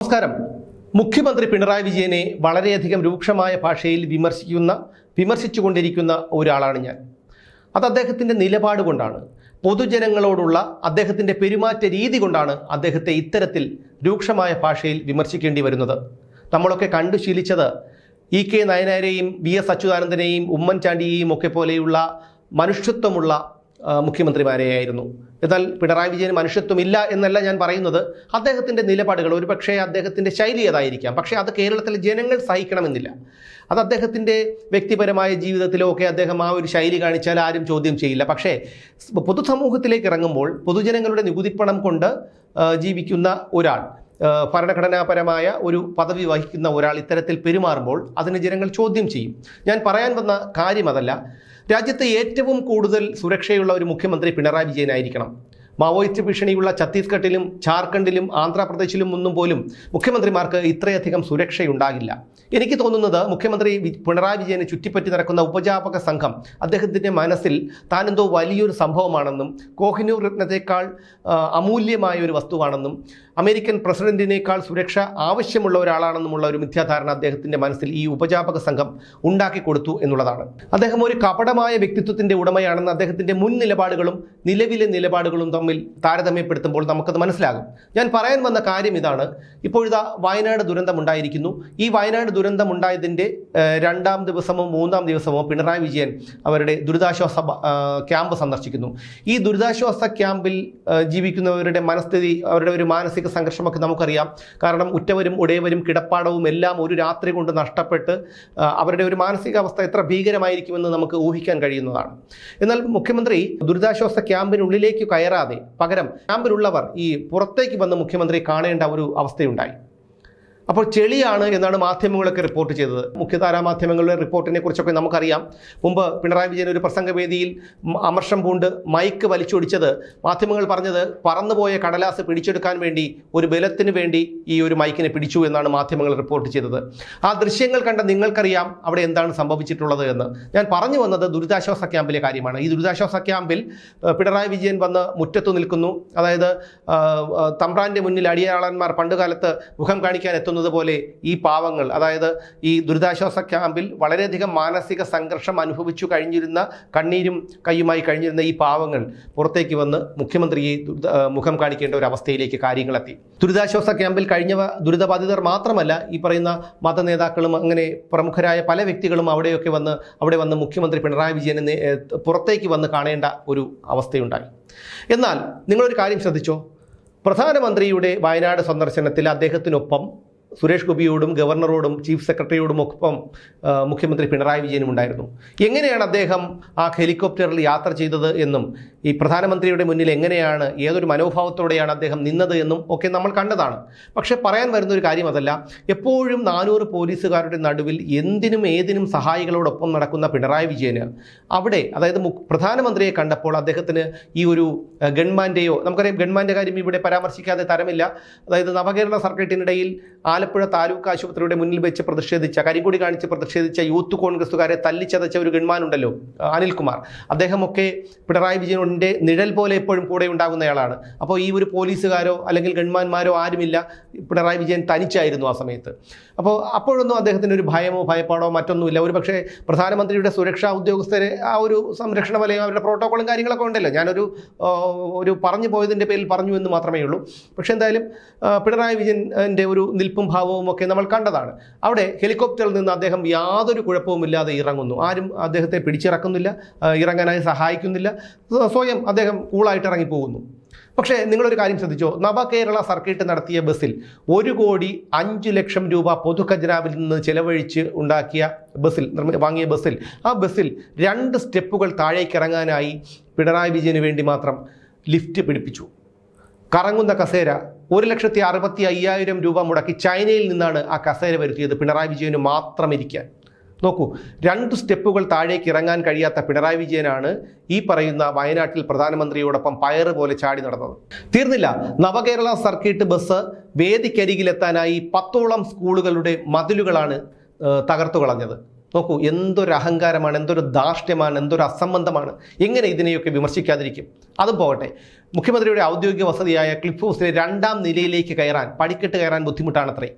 നമസ്കാരം. മുഖ്യമന്ത്രി പിണറായി വിജയനെ വളരെയധികം രൂക്ഷമായ ഭാഷയിൽ വിമർശിക്കുന്ന വിമർശിച്ചുകൊണ്ടിരിക്കുന്ന ഒരാളാണ് ഞാൻ. അത് അദ്ദേഹത്തിന്റെ നിലപാട് കൊണ്ടാണ്. പൊതുജനങ്ങളോടുള്ള അദ്ദേഹത്തിന്റെ പെരുമാറ്റ രീതി കൊണ്ടാണ് അദ്ദേഹത്തെ ഇത്തരത്തിൽ രൂക്ഷമായ ഭാഷയിൽ വിമർശിക്കേണ്ടി വരുന്നത്. നമ്മളൊക്കെ കണ്ടു ശീലിച്ചത് ഇ കെ നയനാരെയും വി എസ് അച്യുതാനന്ദനെയും ഉമ്മൻചാണ്ടിയെയും ഒക്കെ പോലെയുള്ള മനുഷ്യത്വമുള്ള മുഖ്യമന്ത്രിമാരെയായിരുന്നു. എന്നാൽ പിണറായി വിജയന് മനുഷ്യത്വമില്ല എന്നല്ല ഞാൻ പറയുന്നത്. അദ്ദേഹത്തിന്റെ നിലപാടുകൾ ഒരുപക്ഷേ അദ്ദേഹത്തിന്റെ ശൈലി അതായിരിക്കാം. പക്ഷേ അത് കേരളത്തിലെ ജനങ്ങൾ സഹിക്കണമെന്നില്ല. അത് അദ്ദേഹത്തിന്റെ വ്യക്തിപരമായ ജീവിതത്തിലോ ഒക്കെ അദ്ദേഹം ആ ഒരു ശൈലി കാണിച്ചാൽ ആരും ചോദ്യം ചെയ്യില്ല. പക്ഷേ പൊതുസമൂഹത്തിലേക്ക് ഇറങ്ങുമ്പോൾ പൊതുജനങ്ങളുടെ നികുതിപ്പണം കൊണ്ട് ജീവിക്കുന്ന ഒരാൾ ഭരണഘടനാപരമായ ഒരു പദവി വഹിക്കുന്ന ഒരാൾ ഇത്തരത്തിൽ പെരുമാറുമ്പോൾ അതിന് ജനങ്ങൾ ചോദ്യം ചെയ്യും. ഞാൻ പറയാൻ വന്ന കാര്യം അതല്ല. രാജ്യത്ത് ഏറ്റവും കൂടുതൽ സുരക്ഷയുള്ള ഒരു മുഖ്യമന്ത്രി പിണറായി വിജയനായിരിക്കണം. മാവോയിസ്റ്റ് ഭീഷണിയുള്ള ഛത്തീസ്ഗഡിലും ജാർഖണ്ഡിലും ആന്ധ്രാപ്രദേശിലും ഒന്നും പോലും മുഖ്യമന്ത്രിമാർക്ക് ഇത്രയധികം സുരക്ഷയുണ്ടാകില്ല. എനിക്ക് തോന്നുന്നത് മുഖ്യമന്ത്രി പിണറായി വിജയനെ ചുറ്റിപ്പറ്റി നടക്കുന്ന ഉപജാപക സംഘം അദ്ദേഹത്തിന്റെ മനസ്സിൽ താനെന്തോ വലിയൊരു സംഭവമാണെന്നും കോഹിനൂർ രത്നത്തെക്കാൾ അമൂല്യമായ ഒരു വസ്തുവാണെന്നും അമേരിക്കൻ പ്രസിഡന്റിനേക്കാൾ സുരക്ഷ ആവശ്യമുള്ള ഒരാളാണെന്നുമുള്ള ഒരു മിഥ്യാധാരണ അദ്ദേഹത്തിന്റെ മനസ്സിൽ ഈ ഉപജാപക സംഘം ഉണ്ടാക്കി കൊടുത്തു എന്നുള്ളതാണ്. അദ്ദേഹം ഒരു കപടമായ വ്യക്തിത്വത്തിന്റെ ഉടമയാണെന്ന് അദ്ദേഹത്തിന്റെ മുൻ നിലപാടുകളും നിലവിലെ നിലപാടുകളും തമ്മിൽ താരതമ്യപ്പെടുത്തുമ്പോൾ നമുക്കത് മനസ്സിലാകും. ഞാൻ പറയാൻ വന്ന കാര്യം ഇതാണ്. ഇപ്പോഴിതാ വയനാട് ദുരന്തമുണ്ടായിരിക്കുന്നു ഈ വയനാട് ദുരന്തമുണ്ടായതിന്റെ രണ്ടാം ദിവസമോ മൂന്നാം ദിവസമോ പിണറായി വിജയൻ അവരുടെ ദുരിതാശ്വാസ ക്യാമ്പ് സന്ദർശിക്കുന്നു. ഈ ദുരിതാശ്വാസ ക്യാമ്പിൽ ജീവിക്കുന്നവരുടെ മനസ്ഥിതി അവരുടെ ഒരു മാനസിക സംഘർഷമൊക്കെ നമുക്കറിയാം. കാരണം ഉറ്റവരും ഉടയവരും കിടപ്പാടവും എല്ലാം ഒരു രാത്രി കൊണ്ട് നഷ്ടപ്പെട്ട് അവരുടെ ഒരു മാനസികാവസ്ഥ എത്ര ഭീകരമായിരിക്കുമെന്ന് നമുക്ക് ഊഹിക്കാൻ കഴിയുന്നതാണ്. എന്നാൽ മുഖ്യമന്ത്രി ദുരിതാശ്വാസ ക്യാമ്പിനുള്ളിലേക്ക് കയറാതെ പകരം ക്യാമ്പിലുള്ളവർ ഈ പുറത്തേക്ക് വന്ന് മുഖ്യമന്ത്രി കാണേണ്ട ഒരു അവസ്ഥയുണ്ടായി. അപ്പോൾ ചെളിയാണ് എന്നാണ് മാധ്യമങ്ങളൊക്കെ റിപ്പോർട്ട് ചെയ്തത്. മുഖ്യധാരാ മാധ്യമങ്ങളുടെ റിപ്പോർട്ടിനെ കുറിച്ചൊക്കെ നമുക്കറിയാം. മുമ്പ് പിണറായി വിജയൻ ഒരു പ്രസംഗവേദിയിൽ അമർഷം പൂണ്ട് മൈക്ക് വലിച്ചൊടിച്ചത് മാധ്യമങ്ങൾ പറഞ്ഞത് പറന്നുപോയ കടലാസ് പിടിച്ചെടുക്കാൻ വേണ്ടി ഒരു ബലത്തിന് വേണ്ടി ഈ ഒരു മൈക്കിനെ പിടിച്ചു എന്നാണ് മാധ്യമങ്ങൾ റിപ്പോർട്ട് ചെയ്തത്. ആ ദൃശ്യങ്ങൾ കണ്ട നിങ്ങൾക്കറിയാം അവിടെ എന്താണ് സംഭവിച്ചിട്ടുള്ളത് എന്ന്. ഞാൻ പറഞ്ഞു വന്നത് ദുരിതാശ്വാസ ക്യാമ്പിലെ കാര്യമാണ്. ഈ ദുരിതാശ്വാസ ക്യാമ്പിൽ പിണറായി വിജയൻ വന്ന് മുറ്റത്ത് നിൽക്കുന്നു. അതായത് തമ്പ്രാന്റെ മുന്നിൽ അടിയാളന്മാർ പണ്ടുകാലത്ത് മുഖം കാണിക്കാൻ എത്തുന്നത് പോലെ ഈ പാവങ്ങൾ അതായത് ഈ ദുരിതാശ്വാസ ക്യാമ്പിൽ വളരെയധികം മാനസിക സംഘർഷം അനുഭവിച്ചു കഴിഞ്ഞിരുന്ന കണ്ണീരും കയ്യുമായി കഴിഞ്ഞിരുന്ന ഈ പാവങ്ങൾ പുറത്തേക്ക് വന്ന് മുഖ്യമന്ത്രിയെ മുഖം കാണിക്കേണ്ട ഒരു അവസ്ഥയിലേക്ക് കാര്യങ്ങളെത്തി. ദുരിതാശ്വാസ ക്യാമ്പിൽ കഴിഞ്ഞവ ദുരിതബാധിതർ മാത്രമല്ല ഈ പറയുന്ന മത നേതാക്കളും അങ്ങനെ പ്രമുഖരായ പല വ്യക്തികളും അവിടെയൊക്കെ വന്ന് അവിടെ വന്ന് മുഖ്യമന്ത്രി പിണറായി വിജയനെ പുറത്തേക്ക് വന്ന് കാണേണ്ട ഒരു അവസ്ഥയുണ്ടായി. എന്നാൽ നിങ്ങളൊരു കാര്യം ശ്രദ്ധിച്ചോ? പ്രധാനമന്ത്രിയുടെ വയനാട് സന്ദർശനത്തിൽ അദ്ദേഹത്തിനൊപ്പം സുരേഷ് ഗോപിയോടും ഗവർണറോടും ചീഫ് സെക്രട്ടറിയോടും ഒപ്പം മുഖ്യമന്ത്രി പിണറായി വിജയനും ഉണ്ടായിരുന്നു. എങ്ങനെയാണ് അദ്ദേഹം ആ ഹെലികോപ്റ്ററിൽ യാത്ര ചെയ്തത് എന്നും ഈ പ്രധാനമന്ത്രിയുടെ മുന്നിൽ എങ്ങനെയാണ് ഏതൊരു മനോഭാവത്തോടെയാണ് അദ്ദേഹം നിന്നത് എന്നും ഒക്കെ നമ്മൾ കണ്ടതാണ്. പക്ഷേ പറയാൻ വരുന്ന ഒരു കാര്യം അതല്ല എപ്പോഴും നാനൂറ് പോലീസുകാരുടെ നടുവിൽ എന്തിനും ഏതിനും സഹായികളോടൊപ്പം നടക്കുന്ന പിണറായി വിജയന് അവിടെ അതായത് പ്രധാനമന്ത്രിയെ കണ്ടപ്പോൾ അദ്ദേഹത്തിന് ഈ ഒരു ഗൺമാന്റെയോ നമുക്കറിയാം ഗൺമാന്റെ കാര്യം ഇവിടെ പരാമർശിക്കാതെ തരമില്ല. അതായത് നവകേരള സർക്കിട്ടിനിടയിൽ ആലപ്പുഴ താലൂക്ക് ആശുപത്രിയുടെ മുന്നിൽ വെച്ച് പ്രതിഷേധിച്ച കരിങ്കൊടി കാണിച്ച് പ്രതിഷേധിച്ച യൂത്ത് കോൺഗ്രസുകാരെ തല്ലിച്ചതച്ച ഒരു അഹ്, അനിൽകുമാർ. അദ്ദേഹമൊക്കെ പിണറായി വിജയന്റെ നിഴൽ പോലെ എപ്പോഴും കൂടെ ഉണ്ടാകുന്നയാളാണ്. അപ്പോൾ ഈ ഒരു പോലീസുകാരോ അല്ലെങ്കിൽ ഗൺമാന്മാരോ ആരുമില്ല. പിണറായി വിജയൻ തനിച്ചായിരുന്നു ആ സമയത്ത്. അപ്പോൾ അപ്പോഴൊന്നും അദ്ദേഹത്തിന് ഒരു ഭയമോ ഭയപ്പാടോ മറ്റൊന്നുമില്ല. ഒരു പക്ഷേ പ്രധാനമന്ത്രിയുടെ സുരക്ഷാ ഉദ്യോഗസ്ഥരെ ആ ഒരു സംരക്ഷണ വലയം അവരുടെ പ്രോട്ടോക്കോളും കാര്യങ്ങളൊക്കെ ഉണ്ടല്ലോ. ഞാനൊരു ഒരു പറഞ്ഞു പോയതിന്റെ പേരിൽ പറഞ്ഞു എന്ന് മാത്രമേ ഉള്ളൂ. പക്ഷേ എന്തായാലും പിണറായി വിജയന്റെ ഒരു നിൽപ്പും ഭാവവും ഒക്കെ നമ്മൾ കണ്ടതാണ്. അവിടെ ഹെലികോപ്റ്ററിൽ നിന്ന് അദ്ദേഹം യാതൊരു കുഴപ്പവുമില്ലാതെ ഇറങ്ങുന്നു. ആരും അദ്ദേഹത്തെ പിടിച്ചിറക്കുന്നില്ല ഇറങ്ങാനായി സഹായിക്കുന്നില്ല. സ്വയം അദ്ദേഹം കൂളായിട്ട് ഇറങ്ങിപ്പോകുന്നു. പക്ഷേ നിങ്ങളൊരു കാര്യം ശ്രദ്ധിച്ചോ? നവകേരള സർക്കിട്ട് നടത്തിയ ബസ്സിൽ ഒരു കോടി അഞ്ച് ലക്ഷം രൂപ പൊതുഖജനാവിൽ നിന്ന് ചെലവഴിച്ച് ഉണ്ടാക്കിയ ബസ്സിൽ വാങ്ങിയ ബസ്സിൽ. ആ ബസ്സിൽ രണ്ട് സ്റ്റെപ്പുകൾ താഴേക്ക് ഇറങ്ങാനായി പിണറായി വിജയന് വേണ്ടി മാത്രം ലിഫ്റ്റ് പിടിപ്പിച്ചു. കറങ്ങുന്ന കസേര ഒരു ലക്ഷത്തി അറുപത്തി അയ്യായിരം രൂപ മുടക്കി ചൈനയിൽ നിന്നാണ് ആ കസേര വരുത്തിയത്. പിണറായി വിജയന് മാത്രം ഇരിക്കാൻ. നോക്കൂ രണ്ട് സ്റ്റെപ്പുകൾ താഴേക്ക് ഇറങ്ങാൻ കഴിയാത്ത പിണറായി വിജയനാണ് ഈ പറയുന്ന വയനാട്ടിൽ പ്രധാനമന്ത്രിയോടൊപ്പം പയറ് പോലെ ചാടി നടന്നത്. തീർന്നില്ല. നവകേരള സർക്കിട്ട് ബസ് വേദിക്കരികിലെത്താനായി പത്തോളം സ്കൂളുകളുടെ മതിലുകളാണ് തകർത്തു കളഞ്ഞത്. നോക്കൂ എന്തൊരു അഹങ്കാരമാണ് എന്തൊരു ധാർഷ്ട്യമാണ് എന്തൊരു അസംബന്ധമാണ്. എങ്ങനെ ഇതിനെയൊക്കെ വിമർശിക്കാതിരിക്കും? അതും പോകട്ടെ. മുഖ്യമന്ത്രിയുടെ ഔദ്യോഗിക വസതിയായ ക്ലിഫ് ഹൗസിലെ രണ്ടാം നിലയിലേക്ക് കയറാൻ പടിക്കെട്ട് കയറാൻ ബുദ്ധിമുട്ടാണത്രേ.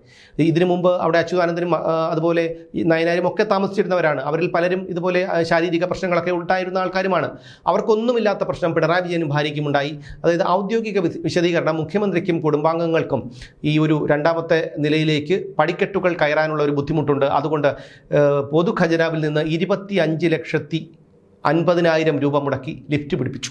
ഇതിനു മുമ്പ് അവിടെ അച്യുതാനന്ദനും അതുപോലെ നയനാരും ഒക്കെ താമസിച്ചിരുന്നവരാണ്. അവരിൽ പലരും ഇതുപോലെ ശാരീരിക പ്രശ്നങ്ങളൊക്കെ ഉണ്ടായിരുന്ന ആൾക്കാരുമാണ്. അവർക്കൊന്നുമില്ലാത്ത പ്രശ്നം പിണറായി വിജയനും ഭാര്യയ്ക്കും ഉണ്ടായി അതായത് ഔദ്യോഗിക വിശദീകരണം മുഖ്യമന്ത്രിക്കും കുടുംബാംഗങ്ങൾക്കും ഈ ഒരു രണ്ടാമത്തെ നിലയിലേക്ക് പടിക്കെട്ടുകൾ കയറാനുള്ള ഒരു ബുദ്ധിമുട്ടുണ്ട്. അതുകൊണ്ട് പൊതുഖജനാവിൽ പൊതു ഖജനാവിൽ നിന്ന് ഇരുപത്തി അഞ്ച് ലക്ഷത്തി അൻപതിനായിരം രൂപ മുടക്കി ലിഫ്റ്റ് പിടിപ്പിച്ചു.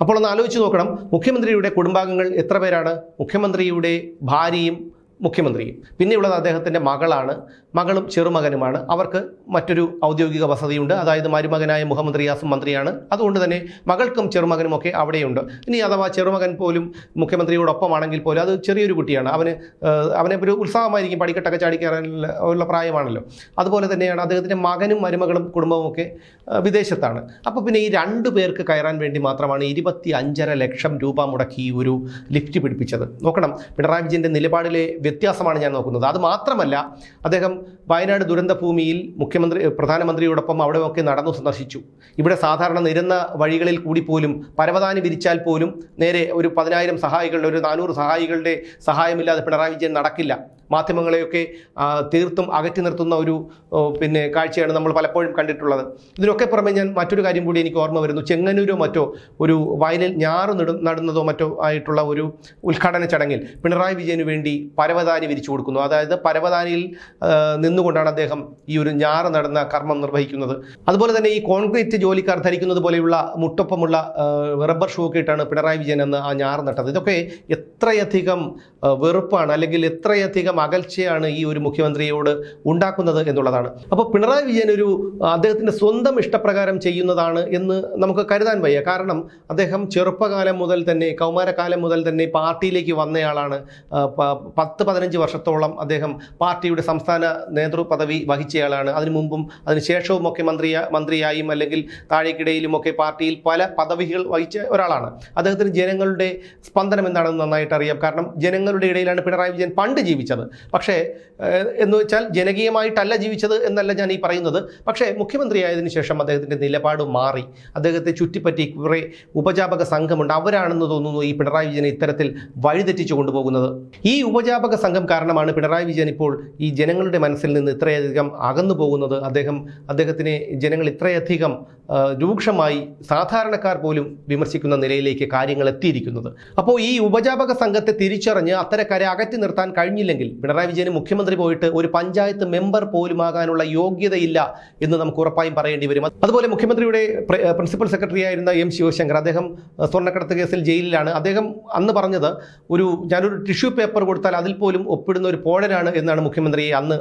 അപ്പോൾ ഒന്ന് ആലോചിച്ച് നോക്കണം. മുഖ്യമന്ത്രിയുടെ കുടുംബാംഗങ്ങൾ എത്ര പേരാണ്? മുഖ്യമന്ത്രിയുടെ ഭാര്യയും മുഖ്യമന്ത്രിയും. പിന്നെയുള്ളത് അദ്ദേഹത്തിന്റെ മകളാണ്. മകളും ചെറുമകനുമാണ്. അവർക്ക് മറ്റൊരു ഔദ്യോഗിക വസതിയുണ്ട്. അതായത് മരുമകനായ മുഹമ്മദ് റിയാസും മന്ത്രിയാണ്. അതുകൊണ്ട് തന്നെ മകൾക്കും ചെറുമകനും ഒക്കെ അവിടെയുണ്ട്. ഇനി അഥവാ ചെറുമകൻ പോലും മുഖ്യമന്ത്രിയോടൊപ്പമാണെങ്കിൽ പോലും അത് ചെറിയൊരു കുട്ടിയാണ്. അവന് അവനെ ഒരു ഉത്സാഹമായിരിക്കും പടിക്കെട്ടൊക്കെ ചാടിക്കാറുള്ള ഉള്ള പ്രായമാണല്ലോ. അതുപോലെ തന്നെയാണ് അദ്ദേഹത്തിന്റെ മകനും മരുമകളും കുടുംബവും ഒക്കെ വിദേശത്താണ്. അപ്പോൾ പിന്നെ ഈ രണ്ട് പേർക്ക് കയറാൻ വേണ്ടി മാത്രമാണ് ഇരുപത്തി അഞ്ചര ലക്ഷം രൂപ മുടക്കി ഒരു ലിഫ്റ്റ് പിടിപ്പിച്ചത്. നോക്കണം. പിണറായി വിജയന്റെ നിലപാടിലെ വ്യത്യാസമാണ് ഞാൻ നോക്കുന്നത്. അത് മാത്രമല്ല അദ്ദേഹം വയനാട് ദുരന്ത ഭൂമിയിൽ മുഖ്യമന്ത്രി പ്രധാനമന്ത്രിയോടൊപ്പം അവിടെയൊക്കെ നടന്നു സന്ദർശിച്ചു. ഇവിടെ സാധാരണ നിരന്ന വഴികളിൽ കൂടി പോലും പരവതാനി വിരിച്ചാൽ പോലും നേരെ ഒരു പതിനായിരം സഹായികളുടെ ഒരു നാനൂറ് സഹായികളുടെ സഹായമില്ലാതെ പിണറായി വിജയൻ നടക്കില്ല. മാധ്യമങ്ങളെയൊക്കെ തീർത്തും അകറ്റി നിർത്തുന്ന ഒരു പിന്നെ കാഴ്ചയാണ് നമ്മൾ പലപ്പോഴും കണ്ടിട്ടുള്ളത്. ഇതിനൊക്കെ പുറമെ ഞാൻ മറ്റൊരു കാര്യം കൂടി എനിക്ക് ഓർമ്മ വരുന്നു. ചെങ്ങന്നൂരോ മറ്റോ ഒരു വയലിൽ ഞാറ് നടും നടുന്നതോ മറ്റോ ആയിട്ടുള്ള ഒരു ഉദ്ഘാടന ചടങ്ങിൽ പിണറായി വിജയന് വേണ്ടി പരവതാനി വിരിച്ചു കൊടുക്കുന്നു. അതായത് പരവതാനിയിൽ നിന്നുകൊണ്ടാണ് അദ്ദേഹം ഈ ഒരു ഞാറ് നടന്ന കർമ്മം നിർവഹിക്കുന്നത്. അതുപോലെ തന്നെ ഈ കോൺക്രീറ്റ് ജോലിക്കാർ ധരിക്കുന്നത് പോലെയുള്ള മുട്ടൊപ്പമുള്ള റബ്ബർ ഷൂ ഒക്കെ ഇട്ടാണ് പിണറായി വിജയൻ എന്ന് ആ ഞാറ് നട്ടത്. ഇതൊക്കെ എത്രയധികം വെറുപ്പാണ് അല്ലെങ്കിൽ എത്രയധികം അകൽച്ചയാണ് ഈ ഒരു മുഖ്യമന്ത്രിയോട് ഉണ്ടാക്കുന്നത് എന്നുള്ളതാണ്. അപ്പോൾ പിണറായി വിജയൻ ഒരു അദ്ദേഹത്തിന്റെ സ്വന്തം ഇഷ്ടപ്രകാരം ചെയ്യുന്നതാണ് എന്ന് നമുക്ക് കരുതാൻ വയ്യ. കാരണം അദ്ദേഹം ചെറുപ്പകാലം മുതൽ തന്നെ കൗമാരകാലം മുതൽ തന്നെ പാർട്ടിയിലേക്ക് വന്നയാളാണ് ആ, പ- പതിനഞ്ച് വർഷത്തോളം അദ്ദേഹം പാർട്ടിയുടെ സംസ്ഥാന നേതൃ പദവി വഹിച്ചയാളാണ്. അതിനു മുമ്പും അതിനുശേഷവും ഒക്കെ മന്ത്രിയ മന്ത്രിയായും അല്ലെങ്കിൽ താഴേക്കിടയിലും ഒക്കെ പാർട്ടിയിൽ പല പദവികൾ വഹിച്ച ഒരാളാണ്. അദ്ദേഹത്തിന് ജനങ്ങളുടെ സ്പന്ദനം എന്താണെന്ന് നന്നായിട്ട് അറിയാം. കാരണം ജനങ്ങളുടെ ഇടയിലാണ് പിണറായി വിജയൻ പണ്ട് ജീവിച്ചത്. പക്ഷേ എന്ന് വെച്ചാൽ ജനകീയമായിട്ടല്ല ജീവിച്ചത് എന്നല്ല ഞാൻ ഈ പറയുന്നത്. പക്ഷേ മുഖ്യമന്ത്രിയായതിനു ശേഷം അദ്ദേഹത്തിന്റെ നിലപാട് മാറി. അദ്ദേഹത്തെ ചുറ്റിപ്പറ്റി കുറേ ഉപജാപക സംഘമുണ്ട്. അവരാണെന്ന് തോന്നുന്നു ഈ പിണറായി വിജയനെ ഇത്തരത്തിൽ വഴിതെറ്റിച്ചു കൊണ്ടുപോകുന്നത്. ഈ ഉപജാപക സംഘം കാരണമാണ് പിണറായി വിജയൻ ഇപ്പോൾ ഈ ജനങ്ങളുടെ മനസ്സിൽ നിന്ന് ഇത്രയധികം അകന്നു പോകുന്നത്. അദ്ദേഹം അദ്ദേഹത്തിനെ ജനങ്ങൾ ഇത്രയധികം രൂക്ഷമായി സാധാരണക്കാർ പോലും വിമർശിക്കുന്ന നിലയിലേക്ക് കാര്യങ്ങൾ എത്തിയിരിക്കുന്നത്. അപ്പോൾ ഈ ഉപജാപക സംഘത്തെ തിരിച്ചറിഞ്ഞ് അത്തരക്കാരെ അകറ്റി നിർത്താൻ കഴിഞ്ഞില്ലെങ്കിൽ പിണറായി വിജയന് മുഖ്യമന്ത്രി പോയിട്ട് ഒരു പഞ്ചായത്ത് മെമ്പർ പോലും ആകാനുള്ള യോഗ്യതയില്ല എന്ന് നമുക്ക് ഉറപ്പായും പറയേണ്ടി വരും. അതുപോലെ മുഖ്യമന്ത്രിയുടെ പ്രിൻസിപ്പൽ സെക്രട്ടറി ആയിരുന്ന എം ശിവശങ്കർ അദ്ദേഹം സ്വർണക്കടത്ത് കേസിൽ ജയിലിലാണ്. അദ്ദേഹം അന്ന് പറഞ്ഞത് ഒരു ഞാനൊരു ടിഷ്യൂ പേപ്പർ കൊടുത്താൽ അതിൽ പോലും ഒപ്പിടുന്ന ഒരു പോഴനാണ് എന്നാണ് മുഖ്യമന്ത്രി അന്ന്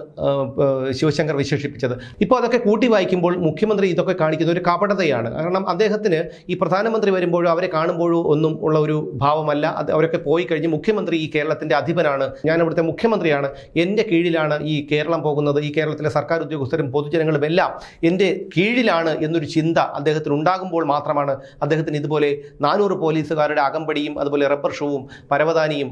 ശിവശങ്കർ വിശേഷിപ്പിച്ചത്. ഇപ്പോൾ അതൊക്കെ കൂട്ടി വായിക്കുമ്പോൾ മുഖ്യമന്ത്രി ഇതൊക്കെ കാണിക്കുന്ന ഒരു കപടതയാണ്. കാരണം അദ്ദേഹത്തിന് ഈ പ്രധാനമന്ത്രി വരുമ്പോഴോ അവരെ കാണുമ്പോഴോ ഒന്നും ഉള്ള ഒരു ഭാവമല്ല. അത് അവരൊക്കെ പോയി കഴിഞ്ഞ് മുഖ്യമന്ത്രി ഈ കേരളത്തിന്റെ അധിപനാണ്. ഞാൻ അവിടുത്തെ മുഖ്യമന്ത്രിയാണ്. എന്റെ കീഴിലാണ് ഈ കേരളം പോകുന്നത്. ഈ കേരളത്തിലെ സർക്കാർ ഉദ്യോഗസ്ഥരും പൊതുജനങ്ങളും എല്ലാം എന്റെ കീഴിലാണ് എന്നൊരു ചിന്ത അദ്ദേഹത്തിന് ഉണ്ടാകുമ്പോൾ മാത്രമാണ് അദ്ദേഹത്തിന് ഇതുപോലെ നാനൂറ് പോലീസുകാരുടെ അകമ്പടിയും അതുപോലെ റബ്ബർ ഷൂവും പരവതാനിയും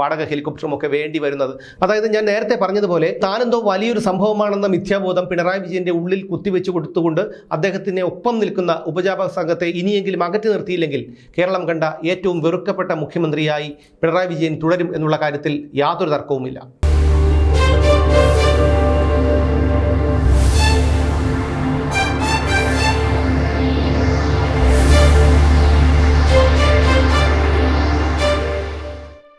വാടക ഹെലികോപ്റ്ററും ഒക്കെ വേണ്ടി വരുന്നത്. അതായത് ഞാൻ നേരത്തെ പറഞ്ഞതുപോലെ താനെന്തോ വലിയൊരു സംഭവമാണെന്ന മിഥ്യാബോധം പിണറായി വിജയന്റെ ഉള്ളിൽ കുത്തിവെച്ചു കൊടുത്തുകൊണ്ട് അദ്ദേഹത്തിന് ഒപ്പം നിൽക്കുന്ന ഉപജാപക സംഘത്തെ ഇനിയെങ്കിലും അകറ്റി നിർത്തിയില്ലെങ്കിൽ കേരളം കണ്ട ഏറ്റവും വെറുക്കപ്പെട്ട മുഖ്യമന്ത്രിയായി പിണറായി വിജയൻ തുടരും എന്നുള്ള കാര്യത്തിൽ യാതൊരു തർക്കവുമില്ല.